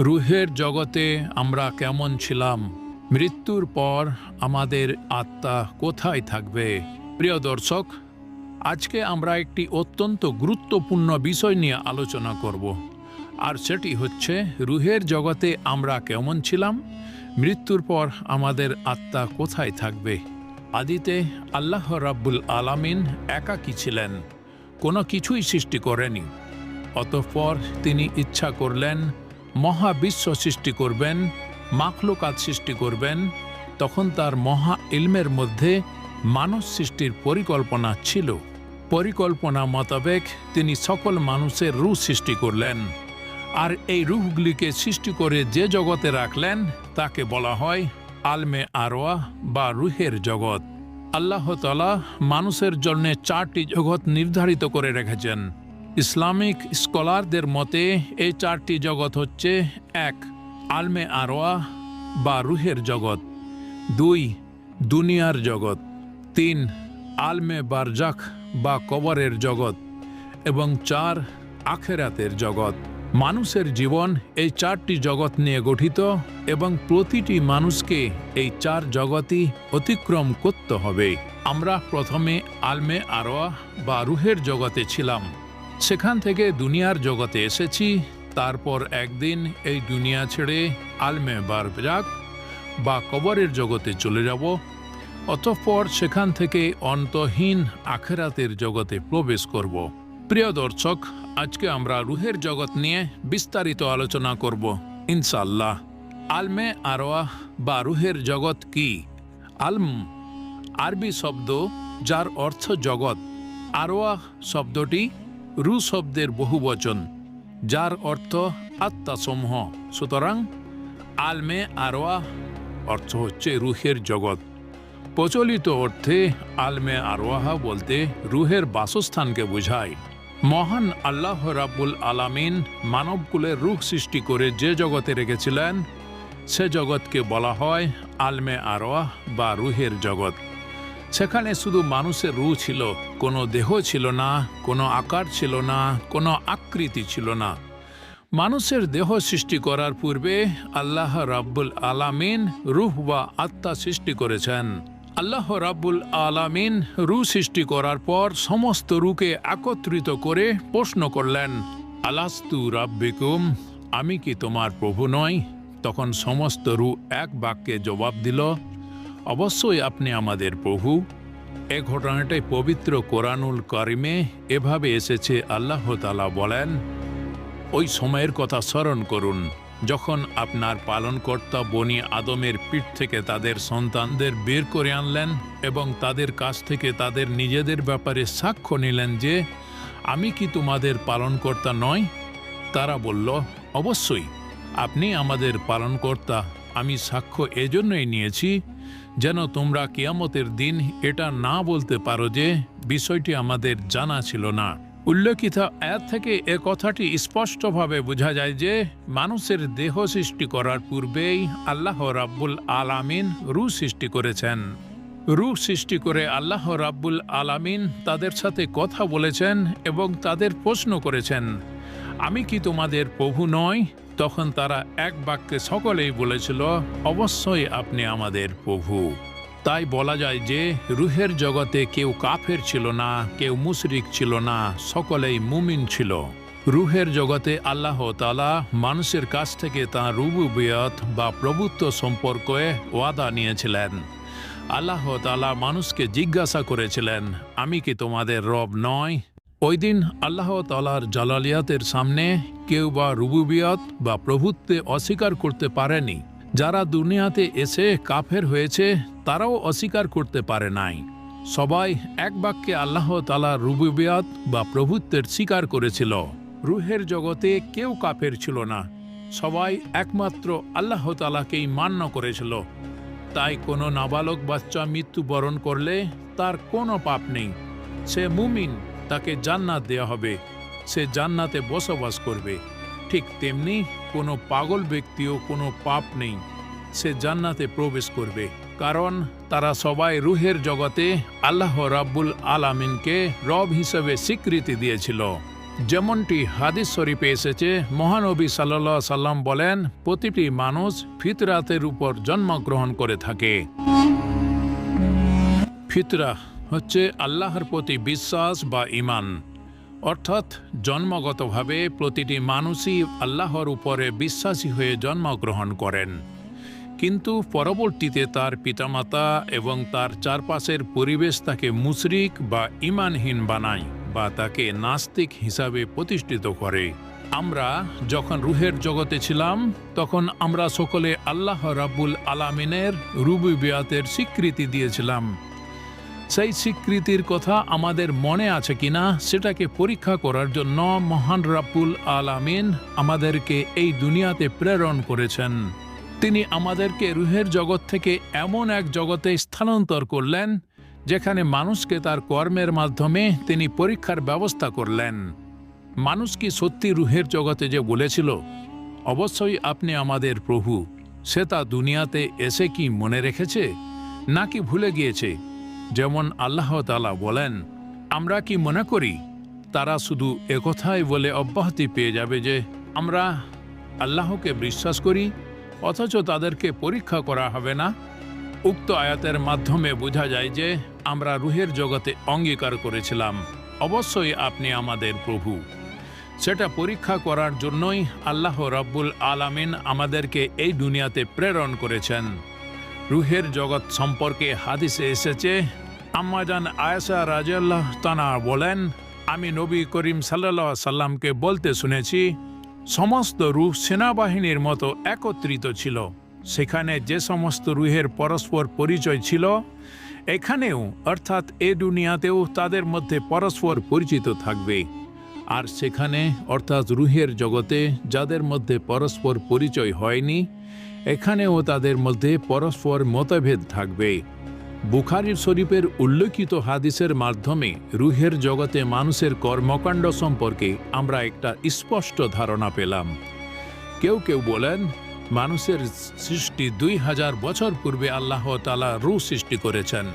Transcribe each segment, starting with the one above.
রুহের জগতে আমরা কেমন ছিলাম? মৃত্যুর পর আমাদের আত্মা কোথায় থাকবে? প্রিয় দর্শক, আজকে আমরা একটি অত্যন্ত গুরুত্বপূর্ণ বিষয় নিয়ে আলোচনা করব। আর সেটি হচ্ছে, রুহের জগতে আমরা কেমন ছিলাম? মৃত্যুর পর আমাদের আত্মা কোথায় থাকবে? আদিতে আল্লাহ রাব্বুল আলামিন একাকী ছিলেন? কোনো কিছুই সৃষ্টি করেনি। অতঃপর তিনি ইচ্ছা করলেন মহাবিশ্ব সৃষ্টি করবেন, মাখলুকাত সৃষ্টি করবেন, তখন তার মহা ইলমের মধ্যে মানব সৃষ্টির পরিকল্পনা ছিল। পরিকল্পনা মোতাবেক তিনি সকল মানুষের রূহ সৃষ্টি করলেন। আর এই রূহগুলিকে সৃষ্টি করে যে জগতে রাখলেন, তাকে বলা হয় আলমে আরোয়া বা রুহের জগৎ। আল্লাহ তালা মানুষের জন্য চারটি জগৎ নির্ধারিত করে রেখেছেন। ইসলামিক স্কলারদের মতে, এই চারটি জগৎ হচ্ছে এক, আলমে আরোয়া বা রুহের জগৎ, দুই, দুনিয়ার জগৎ, তিন, আলমে বারজাক বা কবরের জগৎ, এবং চার, আখেরাতের জগৎ। মানুষের জীবন এই চারটি জগৎ নিয়ে গঠিত এবং প্রতিটি মানুষকে এই চার জগতই অতিক্রম করতে হবে। আমরা প্রথমে আলমে আরোয়া বা রুহের জগতে ছিলাম। সেখান থেকে দুনিয়ার জগতে এসেছি, তারপর একদিন এই দুনিয়া ছেড়ে আলমে বারজাক বা কবরের জগতে চলে যাব, অতঃপর সেখান থেকে অন্তহীন আখেরাতের জগতে প্রবেশ করব। প্রিয় দর্শক, আজকে আমরা রুহের জগৎ নিয়ে বিস্তারিত আলোচনা করব ইনশাল্লাহ আলমে আরোয়া বা রুহের জগৎ কি? আলম, আরবি শব্দ যার অর্থ জগৎ। আরোয়া শব্দটি রু শব্দের বহুবচন যার অর্থ আত্মাসমূহ। সুতরাং আলমে আরোয়া অর্থ হচ্ছে রুহের জগৎ। প্রচলিত অর্থে আলমে আরোয়াহা বলতে রুহের বাসস্থানকে বোঝায়। মহান আল্লাহ রাব্বুল আলামিন মানবকুলের রুহ সৃষ্টি করে যে জগতে রেখেছিলেন, সে জগৎকে বলা হয় আলমে আরোয়াহ বা রুহের জগৎ। সেখানে শুধু মানুষের রু ছিল, কোনো দেহ ছিল না, কোনো আকার ছিল না, কোনো আকৃতি ছিল না। মানুষের দেহ সৃষ্টি করার পূর্বে আল্লাহ রাব্বুল আলামিন রুহ বা আত্মা সৃষ্টি করেছেন। আল্লাহ রাব্বুল আলামিন রু সৃষ্টি করার পর সমস্ত রুকে একত্রিত করে প্রশ্ন করলেন, আলাস্তু রাব্বিকুম? আমি কি তোমার প্রভু নই? তখন সমস্ত রু এক বাক্যে জবাব দিল অবশ্যই আপনি আমাদের প্রভু। এ ঘটনাটাই পবিত্র কোরআনুল করিমে এভাবে এসেছে, আল্লাহ তালা বলেন, ওই সময়ের কথা স্মরণ করুন, যখন আপনার পালনকর্তা বনি আদমের পিঠ থেকে তাদের সন্তানদের বের করে আনলেন এবং তাদের কাছ থেকে তাদের নিজেদের ব্যাপারে সাক্ষ্য নিলেন যে, আমি কি তোমাদের পালনকর্তা নয় তারা বলল, অবশ্যই, আপনি আমাদের পালনকর্তা, আমি সাক্ষ্য এজন্যই নিয়েছি যেন তোমরা কিয়ামতের দিন এটা না বলতে পারো যে বিষয়টি আমাদের জানা ছিল না। উল্লেখিত এর থেকে এ কথাটি স্পষ্টভাবে বোঝা যায় যে মানুষের দেহ সৃষ্টি করার পূর্বেই আল্লাহ রাব্বুল আলামিন রু সৃষ্টি করেছেন। রু সৃষ্টি করে আল্লাহ রাব্বুল আলামিন তাদের সাথে কথা বলেছেন এবং তাদের প্রশ্ন করেছেন, আমি কি তোমাদের প্রভু নয় তখন তারা এক বাক্যে সকলেই বলেছিল, অবশ্যই আপনি আমাদের প্রভু। তাই বলা যায় যে, রুহের জগতে কেউ কাফের ছিল না, কেউ মুশরিক ছিল না, সকলেই মুমিন ছিল। রুহের জগতে আল্লাহ তালা মানুষের কাছ থেকে তাঁর রুবুবিয়ত বা প্রভুত্ব সম্পর্কে ওয়াদা নিয়েছিলেন। আল্লাহ তালা মানুষকে জিজ্ঞাসা করেছিলেন, আমি কি তোমাদের রব নয়? ওই দিন আল্লাহ তালার জালালিয়াতের সামনে কেউ বা রুবুবিয়ত বা প্রভুত্বে অস্বীকার করতে পারেনি। যারা দুনিয়াতে এসে কাফের হয়েছে, তারাও অস্বীকার করতে পারে নাই। সবাই এক বাক্যে আল্লাহ তালা রুবুবিয়াত বা প্রভুত্বের স্বীকার করেছিল। রুহের জগতে কেউ কাফের ছিল না। সবাই একমাত্র আল্লাহ তালাকেই মান্য করেছিল। তাই কোনো নাবালক বাচ্চা মৃত্যুবরণ করলে তার কোনো পাপ নেই। সে মুমিন তাকে জান্নাত দেয়া হবে। সে জান্নাতে বসবাস করবে। ঠিক তেমনি কোনো পাগল ব্যক্তিও কোনো পাপ নেই। সে জান্নাতে প্রবেশ করবে। কারণ তারা সবাই রুহের জগতে আল্লাহ রাব্বুল আলামিনকে রব হিসেবে স্বীকৃতি দিয়েছিল। যেমনটি হাদিস শরীফে এসেছে, মহানবী সাল্লাহ সাল্লাম বলেন, প্রতিটি মানুষ ফিতরাতের উপর জন্মগ্রহণ করে থাকে। ফিতরা হচ্ছে আল্লাহর প্রতি বিশ্বাস বা ইমান অর্থাৎ জন্মগতভাবে প্রতিটি মানুষই আল্লাহর উপরে বিশ্বাসী হয়ে জন্মগ্রহণ করেন। কিন্তু পরবর্তীতে তার পিতামাতা এবং তার চারপাশের পরিবেশ তাকে মুশরিক বা ইমানহীন বানায় বা তাকে নাস্তিক হিসাবে প্রতিষ্ঠিত করে। আমরা যখন রুহের জগতে ছিলাম, তখন আমরা সকলে আল্লাহ রাব্বুল আলামিনের রুবুবিয়াতের স্বীকৃতি দিয়েছিলাম। সেই স্বীকৃতির কথা আমাদের মনে আছে কিনা, সেটাকে পরীক্ষা করার জন্য মহান রাব্বুল আলামিন আমাদেরকে এই দুনিয়াতে প্রেরণ করেছেন। তিনি আমাদেরকে রুহের জগৎ থেকে এমন এক জগতে স্থানান্তর করলেন, যেখানে মানুষকে তার কর্মের মাধ্যমে তিনি পরীক্ষার ব্যবস্থা করলেন। মানুষ কি সত্যি রুহের জগতে যে বলেছিল? অবশ্যই আপনি আমাদের প্রভু, সে তা দুনিয়াতে এসে কি মনে রেখেছে, নাকি ভুলে গিয়েছে? যেমন আল্লাহ তালা বলেন, আমরা কি মনে করি, তারা শুধু একথাই বলে অব্যাহতি পেয়ে যাবে যে আমরা আল্লাহকে বিশ্বাস করি, অথচ তাদেরকে পরীক্ষা করা হবে না? উক্ত আয়াতের মাধ্যমে বোঝা যায় যে আমরা রুহের জগতে অঙ্গীকার করেছিলাম, অবশ্যই আপনি আমাদের প্রভু। সেটা পরীক্ষা করার জন্যই আল্লাহ রাব্বুল আলামিন আমাদেরকে এই দুনিয়াতে প্রেরণ করেছেন। রুহের জগৎ সম্পর্কে হাদিসে এসেছে, আম্মাজান আয়েশা রাজিয়াল্লাহ তানা বলেন, আমি নবী করিম সাল্লাহ সাল্লামকে বলতে শুনেছি, সমস্ত রুহ সেনাবাহিনীর মতো একত্রিত ছিল। সেখানে যে সমস্ত রুহের পরস্পর পরিচয় ছিল, এখানেও, অর্থাৎ এ দুনিয়াতেও তাদের মধ্যে পরস্পর পরিচিত থাকবে। আর সেখানে, অর্থাৎ রুহের জগতে যাদের মধ্যে পরস্পর পরিচয় হয়নি এখানেও তাদের মধ্যে পরস্পর মতভেদ থাকবে। বুখারির শরীফের উল্লেখিত হাদিসের মাধ্যমে রুহের জগতে মানুষের কর্মকাণ্ড সম্পর্কে আমরা একটা স্পষ্ট ধারণা পেলাম। কেউ কেউ বলেন, মানুষের সৃষ্টি দুই হাজার বছর পূর্বে আল্লাহ তালা রু সৃষ্টি করেছেন।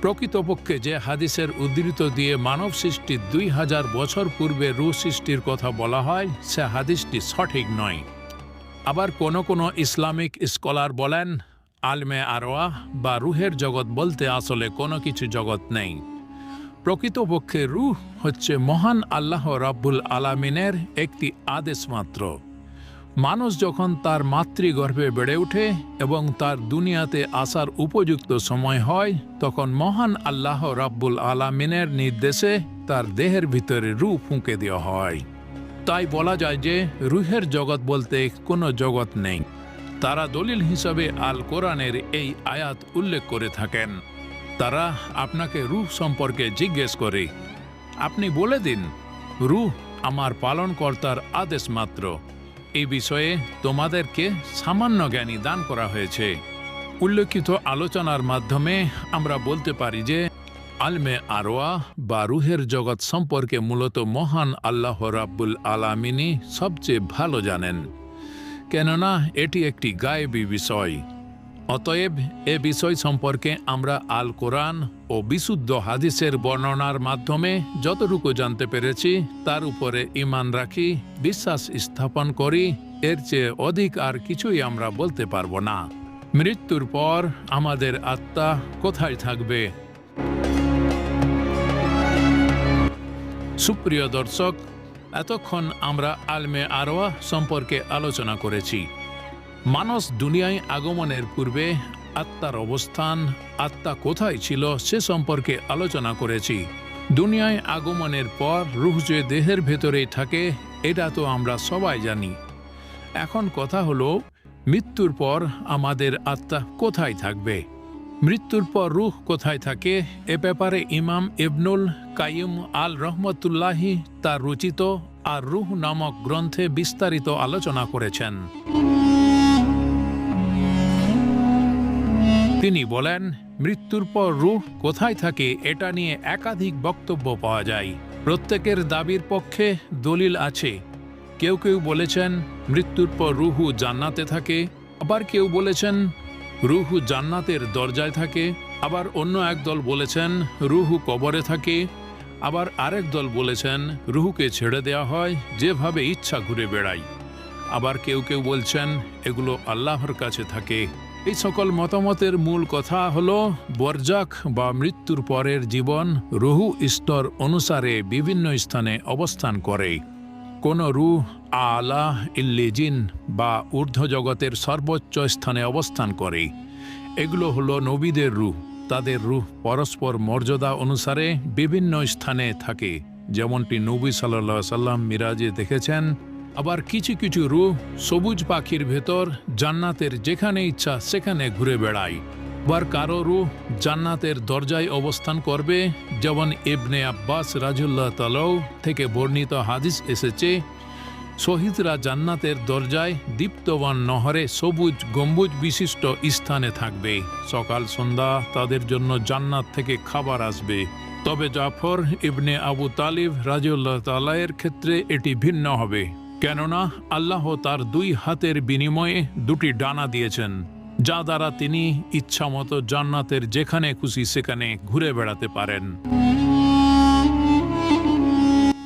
প্রকৃতপক্ষে যে হাদিসের উদ্ধৃত দিয়ে মানব সৃষ্টি দুই হাজার বছর পূর্বে রু সৃষ্টির কথা বলা হয়, সে হাদিসটি সঠিক নয়। আবার কোনো কোনো ইসলামিক স্কলার বলেন, আলমে আরোয়া বা রুহের জগৎ বলতে আসলে কোনো কিছু জগৎ নেই। প্রকৃতপক্ষে রুহ হচ্ছে মহান আল্লাহ রাব্বুল আলামিনের একটি আদেশ মাত্র। মানুষ যখন তার মাতৃগর্ভে বেড়ে ওঠে এবং তার দুনিয়াতে আসার উপযুক্ত সময় হয়, তখন মহান আল্লাহ রাব্বুল আলামিনের নির্দেশে তার দেহের ভিতরে রু ফুঁকে দেওয়া হয়। তাই বলা যায় যে, রুহের জগৎ বলতে কোনো জগৎ নেই। তারা দলিল হিসাবে আল কোরআনের এই আয়াত উল্লেখ করে থাকেন। তারা আপনাকে রূহ সম্পর্কে জিজ্ঞেস করে, আপনি বলে দিন, রুহ আমার পালনকর্তার আদেশ মাত্র। এই বিষয়ে তোমাদেরকে সামান্য জ্ঞানী দান করা হয়েছে। উল্লেখিত আলোচনার মাধ্যমে আমরা বলতে পারি যে আলমে আরোয়া বা রুহের জগৎ সম্পর্কে মূলত মহান আল্লাহ রাব্বুল আলামিনী সবচেয়ে ভালো জানেন। কেননা, এটি একটি গায়েবী বিষয়। অতএব, এ বিষয় সম্পর্কে আমরা আল কোরআন ও বিশুদ্ধ হাদিসের বর্ণনার মাধ্যমে যতটুকু জানতে পেরেছি, তার উপরে ইমান রাখি, বিশ্বাস স্থাপন করি, এর চেয়ে অধিক আর কিছুই আমরা বলতে পারব না। মৃত্যুর পর আমাদের আত্মা কোথায় থাকবে? সুপ্রিয় দর্শক, এতক্ষণ আমরা আলমে আরোয়া সম্পর্কে আলোচনা করেছি। মানুষ দুনিয়ায় আগমনের পূর্বে আত্মার অবস্থান, আত্মা কোথায় ছিল সে সম্পর্কে আলোচনা করেছি। দুনিয়ায় আগমনের পর রুহ যে দেহের ভেতরেই থাকে, এটা তো আমরা সবাই জানি। এখন কথা হলো, মৃত্যুর পর আমাদের আত্মা কোথায় থাকবে? মৃত্যুর পর রুহ কোথায় থাকে? এ ব্যাপারে ইমাম ইবনুল কাইম আল রহমতুল্লাহি তার রচিত আর রুহ নামক গ্রন্থে বিস্তারিত আলোচনা করেছেন। তিনি বলেন, মৃত্যুর পর রুহ কোথায় থাকে এটা নিয়ে একাধিক বক্তব্য পাওয়া যায়। প্রত্যেকের দাবির পক্ষে দলিল আছে। কেউ কেউ বলেছেন, মৃত্যুর পর রুহু জান্নাতে থাকে। আবার কেউ বলেছেন রুহু জান্নাতের দরজায় থাকে, আবার অন্য এক দল বলেছেন, রুহু কবরে থাকে, আবার আরেক দল বলেছেন, রুহুকে ছেড়ে দেওয়া হয়, যেভাবে ইচ্ছা ঘুরে বেড়ায়। আবার কেউ কেউ বলছেন, এগুলো আল্লাহর কাছে থাকে। এই সকল মতামতের মূল কথা হল, বরজাক বা মৃত্যুর পরের জীবন রুহু স্তর অনুসারে বিভিন্ন স্থানে অবস্থান করে। কোন রুহ আলা ইল্লিজিন বা ঊর্ধ্ব জগতের সর্বোচ্চ স্থানে অবস্থান করে। এগুলো হলো নবীদের রূহ তাদের রূহ পরস্পর মর্যাদা অনুসারে বিভিন্ন স্থানে থাকে। যেমনটি নবী সাল্লাহ সাল্লাম মিরাজে দেখেছেন, আবার কিছু কিছু রূহ সবুজ পাখির ভেতর জান্নাতের যেখানে ইচ্ছা সেখানে ঘুরে বেড়ায়। আবার কারও রূহ জান্নাতের দরজায় অবস্থান করবে, যেমন ইবনে আব্বাস রাজুল্লাহ তালাও থেকে বর্ণিত হাদিস এসেছে, শহীদরা জান্নাতের দরজায় দীপ্তবান নহরে সবুজ গম্বুজ বিশিষ্ট স্থানে থাকবে। সকাল সন্ধ্যা তাদের জন্য জান্নাত থেকে খাবার আসবে। তবে জাফর ইবনে আবু তালিব রাজিউল্লাহ তালায়ের ক্ষেত্রে এটি ভিন্ন হবে। কেননা আল্লাহ তার দুই হাতের বিনিময়ে দুটি ডানা দিয়েছেন। যা দ্বারা তিনি ইচ্ছামতো জান্নাতের যেখানে খুশি সেখানে ঘুরে বেড়াতে পারেন।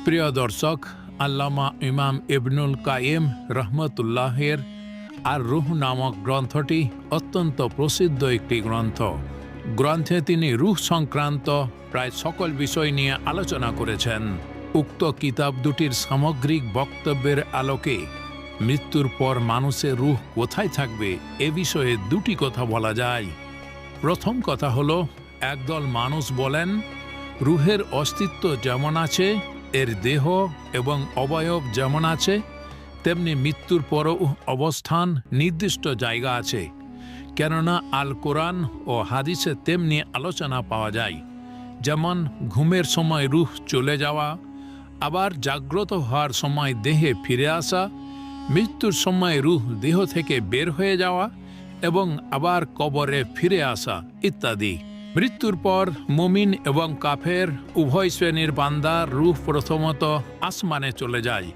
প্রিয় দর্শক, আল্লামা ইমাম ইবনুল কায়েম রহমতুল্লাহের আর রুহ নামক গ্রন্থটি অত্যন্ত প্রসিদ্ধ একটি গ্রন্থ। গ্রন্থে তিনি রুহ সংক্রান্ত প্রায় সকল বিষয় নিয়ে আলোচনা করেছেন। উক্ত কিতাব দুটির সামগ্রিক বক্তব্যের আলোকে মৃত্যুর পর মানুষের রুহ কোথায় থাকবে এ বিষয়ে দুটি কথা বলা যায়। প্রথম কথা হলো, একদল মানুষ বলেন, রুহের অস্তিত্ব যেমন আছে, এর দেহ এবং অবয়ব যেমন আছে, তেমনি মৃত্যুর পরও অবস্থান নির্দিষ্ট জায়গা আছে। কেননা আল কোরআন ও হাদিসে তেমনি আলোচনা পাওয়া যায়। যেমন, ঘুমের সময় রুহ চলে যাওয়া, আবার জাগ্রত হওয়ার সময় দেহে ফিরে আসা মৃত্যুর সময় রুহ দেহ থেকে বের হয়ে যাওয়া এবং আবার কবরে ফিরে আসা ইত্যাদি। মৃত্যুর পর মুমিন এবং কাফের উভয় শ্রেণির বান্দার রূহ প্রথমত আসমানে চলে যায়।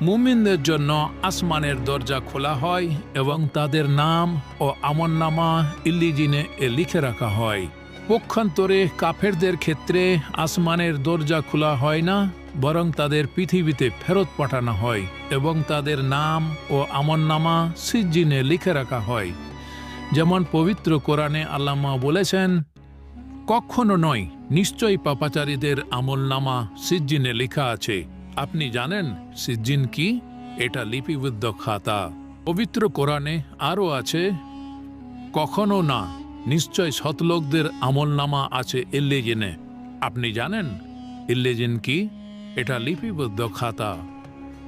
মুমিনদের জন্য আসমানের দরজা খোলা হয় এবং তাদের নাম ও আমননামা ইল্লিজিনে এ লিখে রাখা হয়। পক্ষান্তরে কাফেরদের ক্ষেত্রে আসমানের দরজা খোলা হয় না বরং তাদের পৃথিবীতে ফেরত পাঠানো হয় এবং তাদের নাম ও আমননামা সিজ্জিনে লিখে রাখা হয়। যেমন পবিত্র কোরআনে আল্লামা বলেছেন, কখনো নয়, নিশ্চয়ই পাপাচারীদের আমলনামা সিজ্জিনে লেখা আছে। আপনি জানেন, সিজ্জিন কি? এটা লিপিবদ্ধ খাতা। পবিত্র কোরআনে আরও আছে, কখনো না, নিশ্চয় সতলোকদের আমলনামা আছে ইল্লেজিনে। আপনি জানেন, ইল্লেজিন কি? এটা লিপিবদ্ধ খাতা।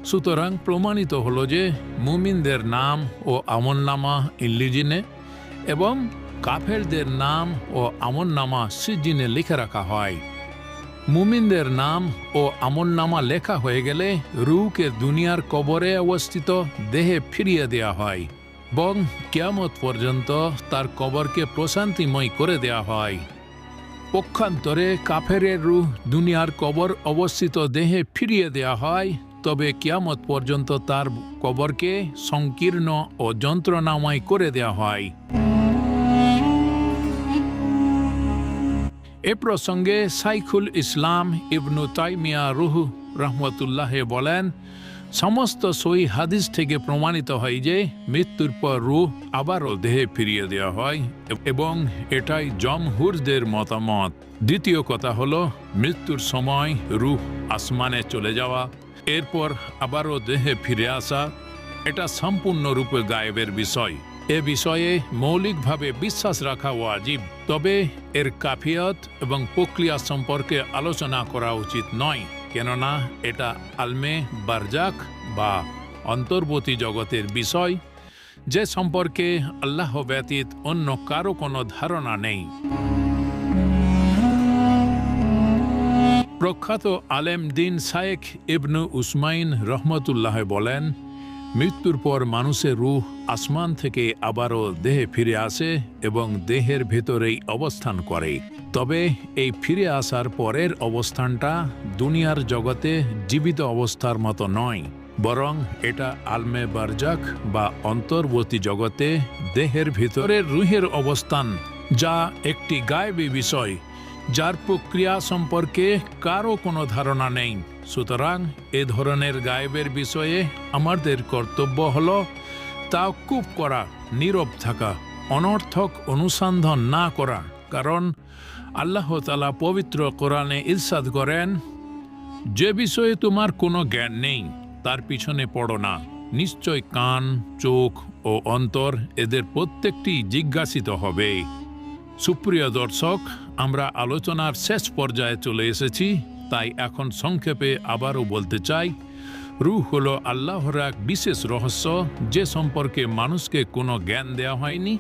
সুতরাং প্রমাণিত হলো যে মুমিনদের নাম ও আমলনামা ইল্লিজিনে এবং কাফেরদের নাম ও আমলনামা সিজিনে লিখে রাখা হয়। মুমিনদের নাম ও আমলনামা লেখা হয়ে গেলে রুকে দুনিয়ার কবরে অবস্থিত দেহে ফিরিয়ে দেয়া হয় এবং কিয়ামত পর্যন্ত তার কবরকে প্রশান্তিময় করে দেয়া হয়। পক্ষান্তরে কাফেরের রুহ দুনিয়ার কবর অবস্থিত দেহে ফিরিয়ে দেয়া হয়, তবে কিয়ামত পর্যন্ত তার কবরকে সংকীর্ণ ও যন্ত্রণাময় করে দেয়া হয়। এ প্রসঙ্গে সাইখুল ইসলাম ইবনু তাইমিয়া রুহ রহমতুল্লাহ বলেন সমস্ত সই হাদিস থেকে প্রমাণিত হয় যে মৃত্যুর পর রুহ আবারও দেহে ফিরিয়ে দেওয়া হয় এবং এটাই জমহুরদের মতামত। দ্বিতীয় কথা হলো, মৃত্যুর সময় রুহ আসমানে চলে যাওয়া, এরপর আবারও দেহে ফিরে আসা, এটা সম্পূর্ণরূপে গায়েবের বিষয়। এ বিষয়ে মৌলিকভাবে বিশ্বাস রাখা ওয়াজিব, তবে এর কাফিয়ত এবং প্রক্রিয়া সম্পর্কে আলোচনা করা উচিত নয়। কেননা এটা আলমে বারজাক বা অন্তর্বর্তী জগতের বিষয় যে সম্পর্কে আল্লাহ ব্যতীত অন্য কারও কোনো ধারণা নেই। প্রখ্যাত আলেম দিন শায়েখ ইবনু উসমাইন রহমতুল্লাহ বলেন মৃত্যুর পর মানুষের রুহ আসমান থেকে আবারও দেহে ফিরে আসে এবং দেহের ভেতরেই অবস্থান করে। তবে এই ফিরে আসার পরের অবস্থানটা দুনিয়ার জগতে জীবিত অবস্থার মতো নয়, বরং এটা আলমে বারজাক বা অন্তর্বর্তী জগতে দেহের ভিতরের রুহের অবস্থান, যা একটি গায়েবী বিষয় যার প্রক্রিয়া সম্পর্কে কারও কোনো ধারণা নেই। সুতরাং এ ধরনের গায়েবের বিষয়ে আমাদের কর্তব্য হল তা তাকুব করা, নীরব থাকা, অনর্থক অনুসন্ধান না করা। কারণ আল্লাহ তালা পবিত্র কোরআনে ইরশাদ করেন, যে বিষয়ে তোমার কোনো জ্ঞান নেই, তার পিছনে পড়ো না। নিশ্চয় কান, চোখ ও অন্তর এদের প্রত্যেকটি জিজ্ঞাসিত হবে। সুপ্রিয় দর্শক আমরা আলোচনার শেষ পর্যায়ে চলে এসেছি, তাই এখন সংক্ষেপে আবারও বলতে চাই, রুহ হল আল্লাহর এক বিশেষ রহস্য, যে সম্পর্কে মানুষকে কোনো জ্ঞান দেওয়া হয়নি।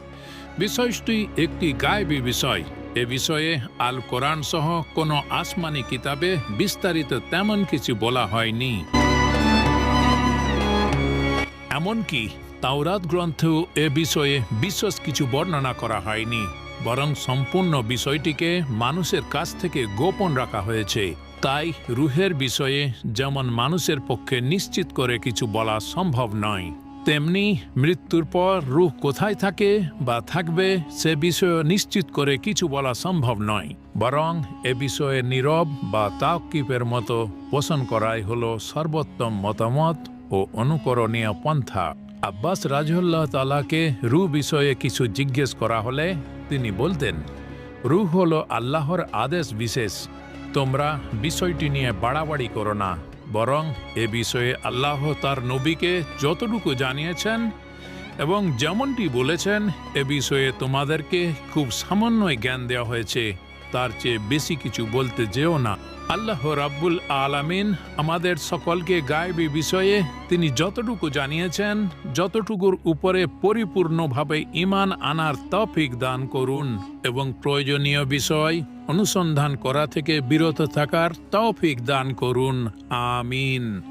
বিষয়টি একটি গায়েবী বিষয়। এ বিষয়ে আল কোরআন সহ কোনো আসমানি কিতাবে বিস্তারিত তেমন কিছু বলা হয়নি। এমনকি তাওরাত গ্রন্থেও এ বিষয়ে বিশেষ কিছু বর্ণনা করা হয়নি। বরং সম্পূর্ণ বিষয়টিকে মানুষের কাছ থেকে গোপন রাখা হয়েছে। তাই রুহের বিষয়ে যেমন মানুষের পক্ষে নিশ্চিত করে কিছু বলা সম্ভব নয়, তেমনি মৃত্যুর পর রুহ কোথায় থাকে বা থাকবে সে বিষয়ে নিশ্চিত করে কিছু বলা সম্ভব নয়। বরং এ বিষয়ে নীরব বা তাকিবের মতো পোষণ করাই হল সর্বোত্তম মতামত ও অনুকরণীয় পন্থা। আব্বাস রাজউল্লাহ তালাকে রু বিষয়ে কিছু জিজ্ঞেস করা হলে তিনি বলতেন, রুহ হল আল্লাহর আদেশ বিশেষ। তোমরা বিষয়টি নিয়ে বাড়াবাড়ি করো না, বরং এ বিষয়ে আল্লাহ তার নবীকে যতটুকু জানিয়েছেন এবং যেমনটি বলেছেন, এ বিষয়ে তোমাদেরকে খুব সামান্যই জ্ঞান দেওয়া হয়েছে। তার চেয়ে বেশি কিছু বলতে যেও না। আল্লাহ রাব্বুল আলামিন আমাদের সকলকে গায়েবী বিষয়ে তিনি যতটুকু জানিয়েছেন, যতটুকুর উপরে পরিপূর্ণভাবে ইমান আনার তফিক দান করুন এবং প্রয়োজনীয় বিষয় অনুসন্ধান করা থেকে বিরত থাকার তৌফিক দান করুন। আমিন।